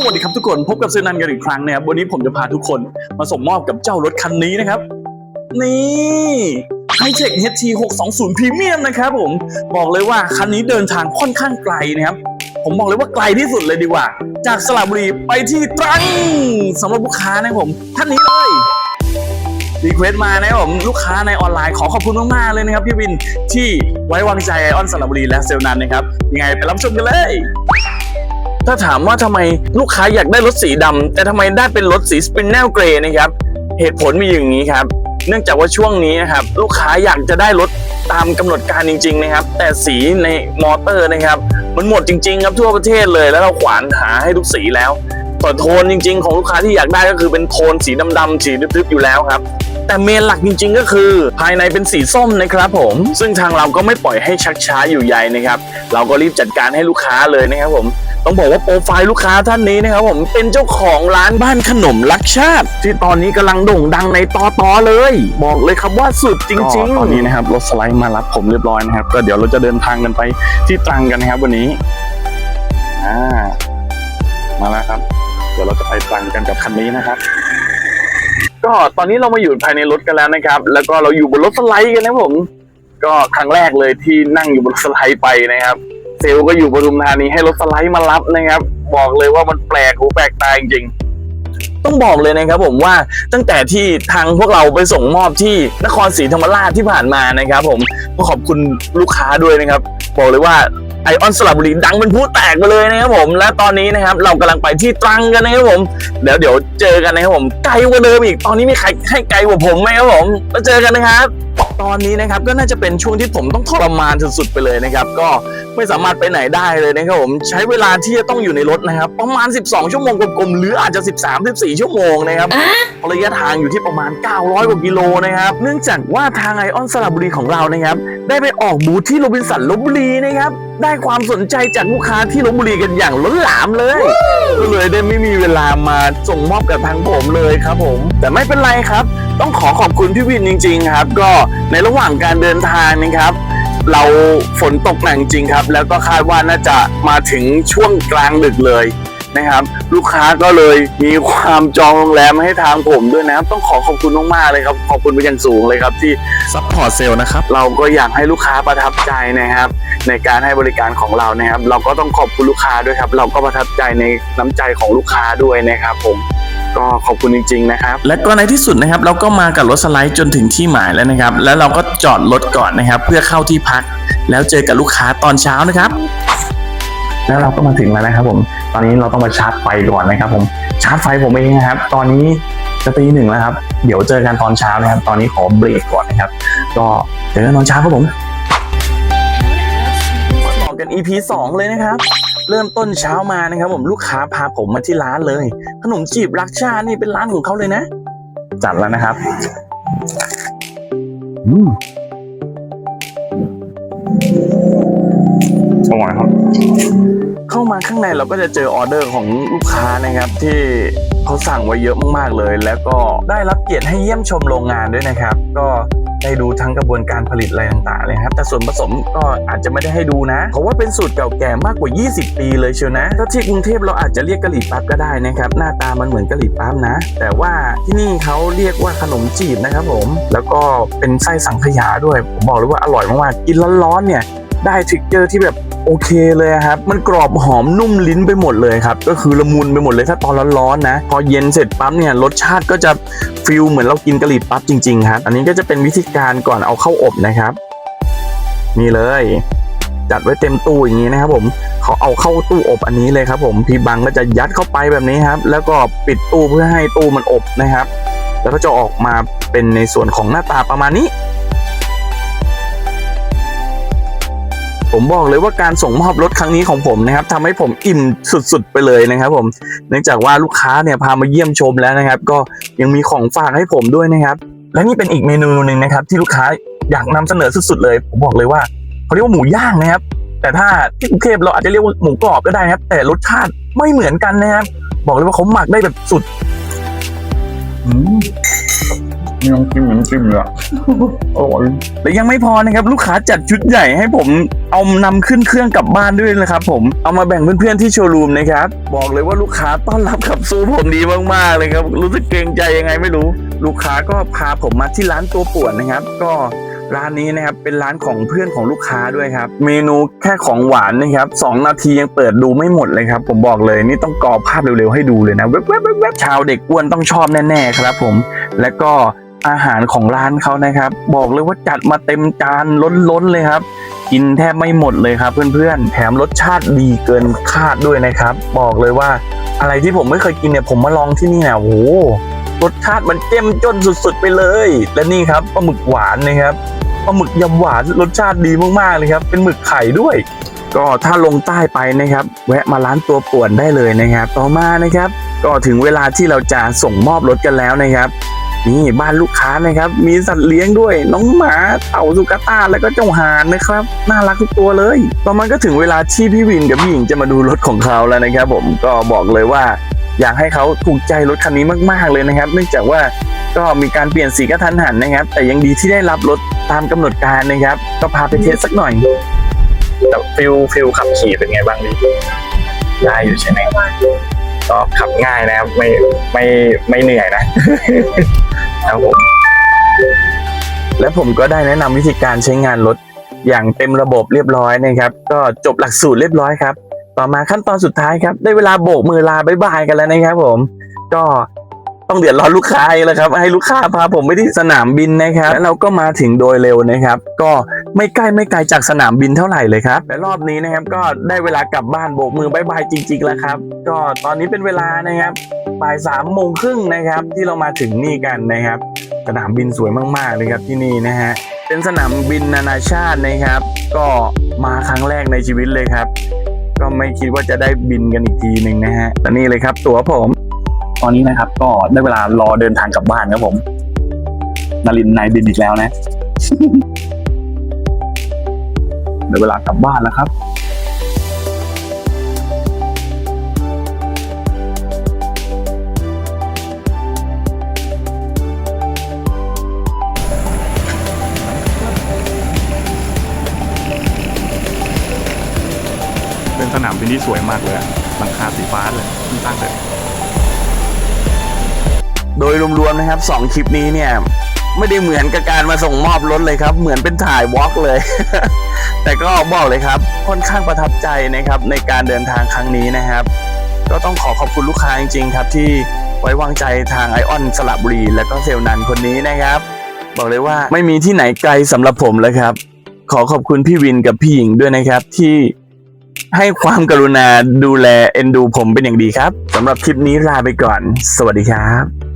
สวัสดีครับทุกคนพบกับเซนันกันอีกครั้งนะครับวันนี้ผมจะพาทุกคนมาส่งมอบกับเจ้ารถคันนี้นะครับ นี่ไฮเทค HT 620 Premium นะครับผมบอกเลยว่าคันนี้เดินทางค่อนข้างไกลนะครับ ผมบอกเลยว่าไกลที่สุดเลยดีกว่า จากสระบุรีไปที่ตรังสำหรับลูกค้านะครับผมท่านนี้เลยรีเควสมานะครับผมลูกค้าในออนไลน์ขอขอบคุณมากๆเลยนะครับพี่วินที่ไว้วางใจไอออนสระบุรีและเซลนันนะครับยังไงไปรับชมกันเลย ถ้าถามว่าทำไมลูกค้าอยากได้รถสีดำแต่ทำไมได้เป็นรถสีสปินแนลเกรย์นะครับเหตุผลมีอย่างนี้ครับ เนื่องจากว่าช่วงนี้นะครับลูกค้าอยากจะได้รถตามกำหนดการจริง ๆ นะครับ แต่สีในมอเตอร์นะครับ มันหมดจริง ๆ ครับทั่วประเทศเลยแล้วเราขวานหาให้ทุกสีแล้วส่วนโทนจริง ๆ ของลูกค้าที่อยากได้ก็คือเป็นโทนสีดำๆสีทึบๆอยู่แล้วครับแต่เมนหลักจริงๆ ก็คือภายในเป็นสีส้มนะครับผม ซึ่งทางเราก็ไม่ปล่อยให้ชักช้าอยู่ใยนะครับ เราก็รีบจัดการให้ลูกค้าเลยนะครับผม ต้องบอกว่าโปรไฟล์ลูกค้าท่านนี้นะครับผมเป็นเจ้าของร้านบ้านขนมรักชาติ ที่ตอนนี้กำลังโด่งดังในตอตอเลย บอกเลยครับว่าสุดจริง ๆ ตอนนี้นะครับรถสไลด์มารับผมเรียบร้อยนะครับ ก็เดี๋ยวเราจะเดินทางกันไปที่ตรังกันนะครับวันนี้อ่ามาแล้วครับ เดี๋ยวเราจะไปตรังกันกับคันนี้นะครับก็ตอนนี้เรามาอยู่ภายในรถกันแล้วนะครับ แล้วก็เราอยู่บนรถสไลด์กันนะผม ก็ครั้งแรกเลยที่นั่งอยู่บนรถสไลด์ไปนะครับ เซลก็อยู่ปทุมธานีให้รถสไลด์มารับนะครับ บอกเลยว่ามันแปลกหูแปลกตาจริงๆ ต้องบอกเลยนะครับผมว่าตั้งแต่ที่ทางพวกเราไปส่งมอบที่นครศรีธรรมราชที่ผ่านมานะครับ ผมก็ขอบคุณลูกค้าด้วยนะครับ บอกเลยว่าไอออนสระบุรีดังเป็นผู้แตกไปเลยนะครับผม และตอนนี้นะครับเรากำลังไปที่ตรังกันนะครับผมเดี๋ยวเดี๋ยวเจอกันนะครับผมไกลกว่าเดิมอีกตอนนี้มีใครให้ไกลกว่าผมไหมครับผมแล้วเจอกันนะครับ ตอนนี้นะครับก็น่าจะเป็นช่วงที่ผมต้องทรมานสุดๆไปเลยนะครับ ก็ไม่สามารถไปไหนได้เลยนะครับผมใช้เวลาที่จะต้องอยู่ในรถนะครับ ประมาณ 12 ชั่วโมงกลมๆหรืออาจจะ 13 14 ชั่วโมงนะครับระยะทางอยู่ที่ประมาณ 900กว่ากิโลนะครับ เนื่องจากว่าทางไอออนสระบุรีของเรานะครับ ได้ไปออกบูธที่โรบินสันลบบุรีนะครับ ได้ความสนใจจากลูกค้าที่ลบบุรีกันอย่างล้นหลามเลย ก็เลยได้ไม่มีเวลามาส่งมอบกับทางผมเลยครับผม แต่ไม่เป็นไรครับ ต้องขอขอบคุณพี่วินจริง ๆ ครับ ก็ในระหว่างการเดินทางนะครับ เราฝนตกหนักจริงครับ แล้วก็คาดว่าน่าจะมาถึงช่วงกลางดึกเลย นะครับ ลูกค้าก็เลยมีความจองโรงแรมให้ทางผมด้วยนะครับ ต้องขอขอบคุณมากๆเลยครับ ขอบคุณไปอย่างสูงเลยครับที่ซัพพอร์ตเซลล์นะครับ เราก็อยากให้ลูกค้าประทับใจนะครับ ในการให้บริการของเรานะครับ เราก็ต้องขอบคุณลูกค้าด้วยครับ เราก็ประทับใจในน้ำใจของลูกค้าด้วยนะครับ ผมก็ขอบคุณจริง ๆ นะครับ และก็ในที่สุดนะครับ เราก็มากับรถสไลด์จนถึงที่หมายแล้วนะครับ แล้วเราก็จอดรถก่อนนะครับ เพื่อเข้าที่พัก แล้วเจอกับลูกค้าตอนเช้านะครับ แล้วเราก็มาถึงแล้วนะครับผม ตอนนี้เราต้องมาชาร์จไฟก่อนนะครับ ผมชาร์จไฟผมเองนะครับ ตอนนี้จะตีหนึ่งแล้วครับ เดี๋ยวเจอกันตอนเช้านะครับ ตอนนี้ขอเบรกก่อนนะครับ ก็เจอกันตอนเช้าครับผมต่อกัน EP 2 เลยนะครับเริ่มต้นเช้ามานะครับผมลูกค้าพาผมมาที่ร้านเลย ขนมจีบรักชาตินี่เป็นร้านของเขาเลยนะ จัดแล้วนะครับอืมอร่อยครับ เข้ามาข้างในเราก็จะเจอออเดอร์ของลูกค้านะครับที่เขาสั่งไว้เยอะมากๆเลย แล้วก็ได้รับเกียรติให้เยี่ยมชมโรงงานด้วยนะครับ ก็ได้ดูทั้งกระบวนการผลิตอะไรต่างๆเลยครับ แต่ส่วนผสมก็อาจจะไม่ได้ให้ดูนะเพราะว่าเป็นสูตรเก่าแก่มากกว่า 20 ปีเลยเชียวนะถ้าที่กรุงเทพเราอาจจะเรียกกะหรี่ปั๊บก็ได้นะครับ หน้าตามันเหมือนกะหรี่ปั๊บนะ แต่ว่าที่นี่เขาเรียกว่าขนมจีบนะครับผม แล้วก็เป็นไส้สังขยาด้วย ผมบอกเลยว่าอร่อยมากๆ กินร้อนๆเนี่ย ได้ทริกเจอร์ที่แบบ โอเคเลยครับ มันกรอบหอมนุ่มลิ้นไปหมดเลยครับ ก็คือละมุนไปหมดเลยถ้าตอนร้อนๆนะ พอเย็นเสร็จปั๊บเนี่ยรสชาติก็จะฟิลเหมือนเรากินกะหรี่ปั๊บจริงๆครับ อันนี้ก็จะเป็นวิธีการก่อนเอาเข้าอบนะครับ นี่เลย จัดไว้เต็มตู้อย่างนี้นะครับผมเขาเอาเข้าตู้อบอันนี้เลยครับ ผมพี่บังก็จะยัดเข้าไปแบบนี้ครับ แล้วก็ปิดตู้เพื่อให้ตู้มันอบนะครับ แล้วก็จะออกมาเป็นในส่วนของหน้าตาประมาณนี้ ผมบอกเลยว่าการส่งมอบรถครั้งนี้ของผมนะครับทำให้ผมอิ่มสุดๆไปเลยนะครับ ผม เนื่องจากว่าลูกค้าเนี่ยพามาเยี่ยมชมแล้วนะครับ ก็ยังมีของฝากให้ผมด้วยนะครับ และนี่เป็นอีกเมนูหนึ่งนะครับ ที่ลูกค้าอยากนำเสนอสุดๆเลย ผมบอกเลยว่าเขาเรียกว่าหมูย่างนะครับ แต่ถ้าที่กรุงเทพเราอาจจะเรียกว่าหมูกรอบก็ได้นะครับ แต่รสชาติไม่เหมือนกันนะครับ บอกเลยว่าเขาหมักได้แบบสุดอื มีน้ำจิ้มน้ำจิ้มเลยอะอร่อยและยังไม่พอนะครับ ลูกค้าจัดชุดใหญ่ให้ผมเอานำขึ้นเครื่องกลับบ้านด้วยนะครับผมเอามาแบ่งเพื่อนๆที่โชว์รูมนะครับ บอกเลยว่าลูกค้าต้อนรับขับสู้ผมดีมากๆเลยครับ รู้สึกเกรงใจยังไงไม่รู้ ลูกค้าก็พาผมมาที่ร้านตัวป่วนนะครับ ก็ร้านนี้นะครับเป็นร้านของเพื่อนของลูกค้าด้วยครับ เมนูแค่ของหวานนะครับสองนาทียังเปิดดูไม่หมดเลยครับ ผมบอกเลยนี่ต้องกรอภาพเร็วๆให้ดูเลยนะแวบๆๆชาวเด็กอ้วนต้องชอบแน่ๆครับผม และก็ อาหารของร้านเขานะครับ บอกเลยว่าจัดมาเต็มจานล้นๆเลยครับ กินแทบไม่หมดเลยครับ เพื่อนๆ แถมรสชาติดีเกินคาดด้วยนะครับ บอกเลยว่าอะไรที่ผมไม่เคยกินเนี่ยผมมาลองที่นี่เนี่ยโอ้โหรสชาติมันเจ้มจนสุดๆไปเลย และนี่ครับปลาหมึกหวานนะครับปลาหมึกยำหวานรสชาติดีมากๆเลยครับ เป็นหมึกไข่ด้วย ก็ถ้าลงใต้ไปนะครับ แวะมาร้านตัวป่วนได้เลยนะครับ ต่อมานะครับ ก็ถึงเวลาที่เราจะส่งมอบรถกันแล้วนะครับ นี่บ้านลูกค้านะครับ มีสัตว์เลี้ยงด้วย น้องหมาเต่าสุกาตาแล้วก็เจ้าหานนะครับ น่ารักทุกตัวเลย ต่อมาก็ถึงเวลาที่พี่วินกับพี่หญิงจะมาดูรถของเขาแล้วนะครับ ผมก็บอกเลยว่า อยากให้เขาถูกใจรถคันนี้มากๆเลยนะครับ เนื่องจากว่าก็มีการเปลี่ยนสีกระทันหันนะครับ แต่ยังดีที่ได้รับรถตามกำหนดการนะครับ ก็พาไปเทสสักหน่อยแต่ฟิลฟิลขับขี่เป็นไงบ้างดีได้อยู่ใช่ไหม ก็ขับง่ายนะครับ ไม่ไม่ไม่เหนื่อยนะครับผมและผมก็ได้แนะนำวิธีการใช้งานรถอย่างเต็มระบบเรียบร้อยนะครับ ก็จบหลักสูตรเรียบร้อยครับ ต่อมาขั้นตอนสุดท้ายครับ ได้เวลาโบกมือลาบายบายกันแล้วนะครับ ผม ก็ต้องเดือดร้อนลูกค้าแล้วครับ ให้ลูกค้าพาผมไปที่สนามบินนะครับ แล้วเราก็มาถึงโดยเร็วนะครับ ก็ ไม่ใกล้ไม่ไกลจากสนามบินเท่าไหร่เลยครับและรอบนี้นะครับก็ได้เวลากลับบ้านโบกมือบายบายจริงๆแล้วครับ ก็ตอนนี้เป็นเวลานะครับบ่ายสามโมงครึ่งนะครับ ที่เรามาถึงนี่กันนะครับ สนามบินสวยมากๆเลยครับที่นี่นะฮะเป็นสนามบินนานาชาตินะครับ ก็มาครั้งแรกในชีวิตเลยครับ ก็ไม่คิดว่าจะได้บินกันอีกทีหนึ่งนะฮะแต่นี่เลยครับตั๋วผม ตอนนี้นะครับก็ได้เวลารอเดินทางกลับบ้านครับผมนารินนายบินอีกแล้วนะ เดี๋ยวเวลากลับบ้านแล้วครับเป็นสนามบินที่สวยมากเลยอะหลังคาสีฟ้าเลยตั้งเลย โดยรวมๆนะครับสองคลิปนี้เนี่ย ไม่ได้เหมือนกับการมาส่งมอบรถเลยครับ เหมือนเป็นถ่ายวอล์กเลย แต่ก็บอกเลยครับ ค่อนข้างประทับใจนะครับ ในการเดินทางครั้งนี้นะครับ ก็ต้องขอขอบคุณลูกค้าจริงๆครับ ที่ไว้วางใจทางไอออนสระบุรี และก็เซลนันคนนี้นะครับ บอกเลยว่าไม่มีที่ไหนไกลสำหรับผมเลยครับ ขอขอบคุณพี่วินกับพี่หญิงด้วยนะครับที่ให้ความกรุณาดูแลเอ็นดูผมเป็นอย่างดีครับสำหรับคลิปนี้ลาไปก่อน สวัสดีครับ